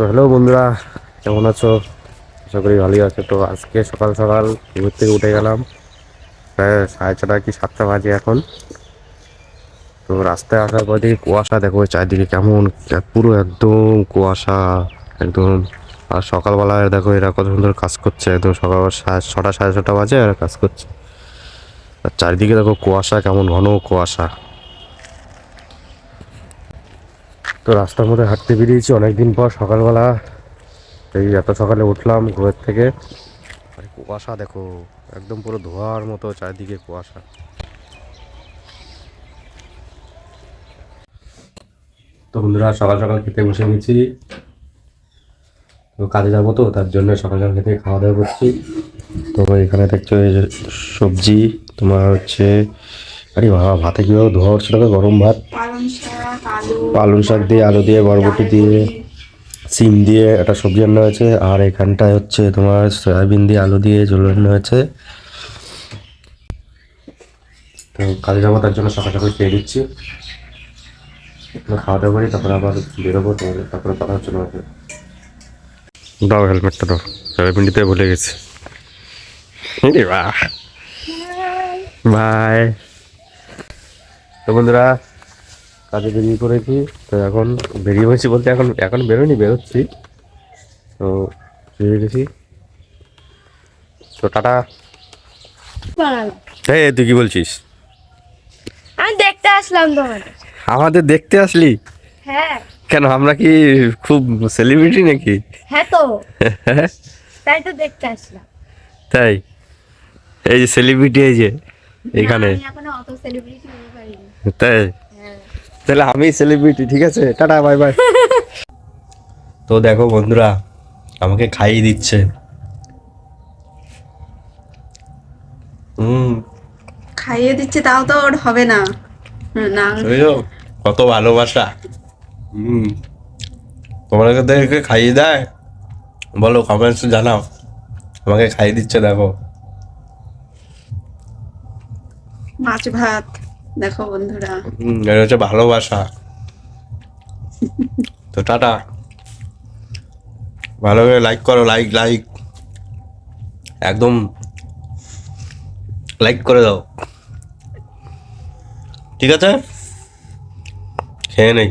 তো হ্যালো বন্ধুরা, কেমন আছো? আশা করি ভালোই আছো। তো আজকে সকাল সকাল ঘুমের থেকে উঠে গেলাম, প্রায় সাড়ে ছটা কি সাতটা বাজে এখন। তো রাস্তায় আসার পর দেখি কুয়াশা, দেখো চারিদিকে কেমন পুরো একদম কুয়াশা, একদম। আর সকালবেলায় দেখো এরা কত সুন্দর কাজ করছে, একদম সকাল সাড়ে ছটা সাড়ে ছটা বাজে এরা কাজ করছে। আর চারিদিকে দেখো কুয়াশা, কেমন ঘন কুয়াশা। তো রাস্তার মধ্যে হাঁটতে বেরিয়েছি অনেকদিন পর সকালবেলা। এই এত সকালে উঠলাম ঘুমের থেকে। আর কুয়াশা দেখো, একদম পুরো ধোয়ার মতো চারিদিকে কুয়াশা। তো বন্ধুরা, সকাল সকাল খেতে বসে গেছি। তো কাজে যাব তো, তার জন্য সকাল সকাল খেতে খাওয়া দাওয়া করছি। তো এখানে দেখছ সবজি, তোমার হচ্ছে আরে বাবা ভাতে কীভাবে ধোয়া হচ্ছিল গরম ভাত। পালং শাক দিয়ে আলু দিয়ে বরবটি দিয়ে সিম দিয়ে একটা সবজি রান্না হয়েছে। আর এখানটায় হচ্ছে তোমার সয়াবিন দিয়ে আলু দিয়ে ঝোল রান্না হয়েছে। তো কাজে যাব তার জন্য সকাল সকাল খেয়ে দিচ্ছি খাওয়া দাওয়া করি তারপরে আবার বেরোবো তাহলে তারপরে কথা হচ্ছে না দাও হেলমেটটা দাও সয়াবিন দিতে ভুলে গেছি। বাই তো বন্ধুরা কাজে বেরিয়ে পড়েছি। তো এখন বেরিয়ে পড়েছি বলতে এখন এখন বেরোনি বেরোচ্ছি। তো বেরিয়ে গেছি। তো টাটা। হ্যাঁ এই তুই কি বলছিস? আমি দেখতে আসলাম তোমার আমাদের দেখতে আসলি? হ্যাঁ। কেন আমরা কি খুব সেলিব্রিটি নাকি? হ্যাঁ তো। তাই তো দেখতে আসলাম। তাই? এই যে সেলিব্রিটি এই যে। এখানে। তাই? হ্যাঁ। তাহলে আমি সেলিব্রিটি ঠিক আছে? টাটা বাই বাই তো দেখো বন্ধুরা আমাকে খাইয়ে দিচ্ছে। হুম খাইয়ে দিচ্ছে তাও তো ওর হবে না। না। কত ভালোবাসা। হুম তোমাদেরকে খাইয়ে দেয়? বলো কমেন্টস জানাও। আমাকে খাইয়ে দিচ্ছে দেখো। মাছ ভাত। দেখো বন্ধুরা। এটা হচ্ছে ভালোবাসা। তো টাটা। ভালো করে লাইক করো লাইক লাইক একদম লাইক করে দাও। ঠিক আছে? খেয়ে নেই।